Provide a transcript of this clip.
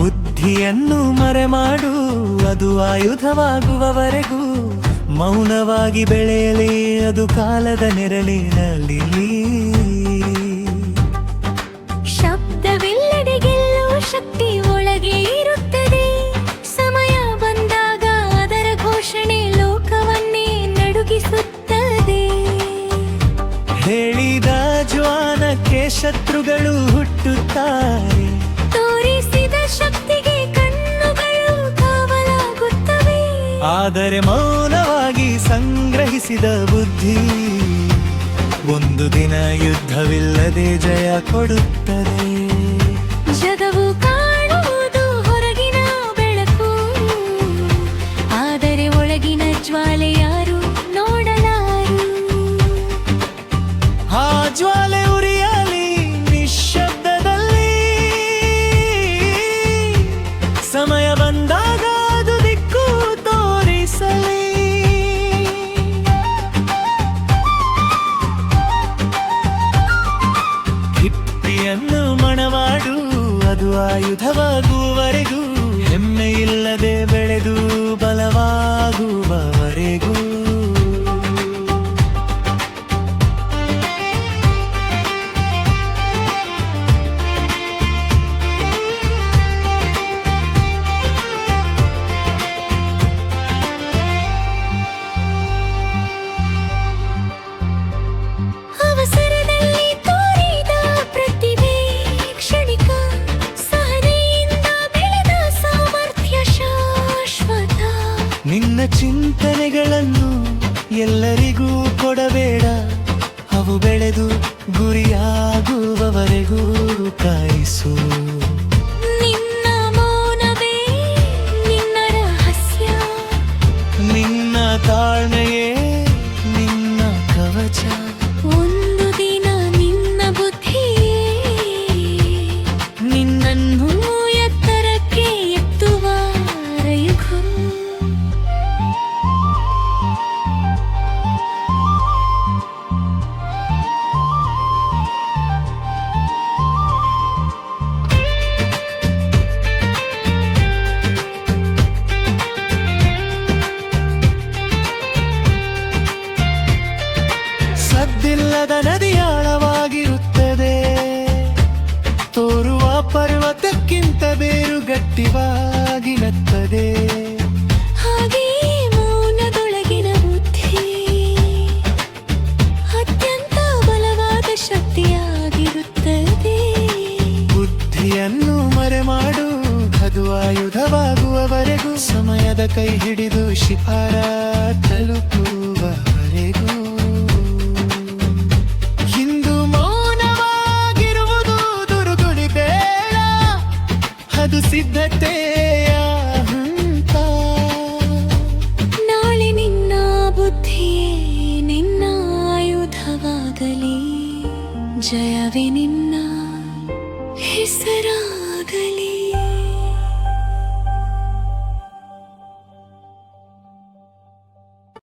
ಬುದ್ಧಿಯನ್ನು ಮರೆಮಾಡು ಅದು ಆಯುಧವಾಗುವವರೆಗೂ ಮೌನವಾಗಿ ಬೆಳೆಯಲಿ ಅದು ಕಾಲದ ನೆರಳಿನಲ್ಲಿ ಶಬ್ದವಿಲ್ಲದೆ ಗೆಲ್ಲುವ ಶಕ್ತಿ ಒಳಗೆ ಇರುತ್ತದೆ. ಸಮಯ ಬಂದಾಗ ಅದರ ಘೋಷಣೆ ಲೋಕವನ್ನೇ ನಡುಗಿಸುತ್ತದೆ. ಹೇಳಿದ ಜ್ವಾನಕ್ಕೆ ಶತ್ರುಗಳು ಹುಟ್ಟುತ್ತಾರೆ ಆದರೆ ಮೌನವಾಗಿ ಸಂಗ್ರಹಿಸಿದ ಬುದ್ಧಿ ಒಂದು ದಿನ ಯುದ್ಧವಿಲ್ಲದೆ ಜಯ ಕೊಡುತ್ತದೆ. ಜಗವು ಕಾಣುವುದು ಹೊರಗಿನ ಬೆಳಕು, ಆದರೆ ಒಳಗಿನ ಜ್ವಾಲೆ ಹಿಪ್ಪಿಯನ್ನು ಮಣವಾಡು ಅದು ಆಯುಧವಾಗುವವರೆಗೂ ಹೆಮ್ಮೆ ಇಲ್ಲದೆ ಬೆಳೆದು ಬಲವಾಗುವವರೆಗೂ ನಿನ್ನ ಚಿಂತನೆಗಳನ್ನು ಎಲ್ಲರಿಗೂ ಕೊಡಬೇಡ. ಅವು ಬೆಳೆದು ಗುರಿಯಾಗುವವರೆಗೂ ಕಾಯಿಸು. ಸದ್ದಿಲ್ಲದ ನದಿಯಾಳವಾಗಿರುತ್ತದೆ ತೋರುವ ಪರ್ವತಕ್ಕಿಂತ ಬೇರು ಗಟ್ಟಿವಾಗಿರುತ್ತದೆ ಹಾಗೆಯೇ ಮೌನದೊಳಗಿನ ಬುದ್ಧಿ ಅತ್ಯಂತ ಬಲವಾದ ಶಕ್ತಿಯಾಗಿರುತ್ತದೆ. ಬುದ್ಧಿಯನ್ನು ಮರೆಮಾಡು ಅದು ಆಯುಧವಾಗುವವರೆಗೂ ಸಮಯದ ಕೈ ಹಿಡಿದು ಶಿಫಾರ ತಲುಪುವವರೆಗೂ ಅದು ಸಿದ್ಧತೆಯ ಹಂತ. ನಾಳೆ ನಿನ್ನ ಬುದ್ಧಿಯೇ ನಿನ್ನ ಆಯುಧವಾಗಲಿ. ಜಯವೇ ನಿನ್ನ ಹೆಸರಾಗಲಿ.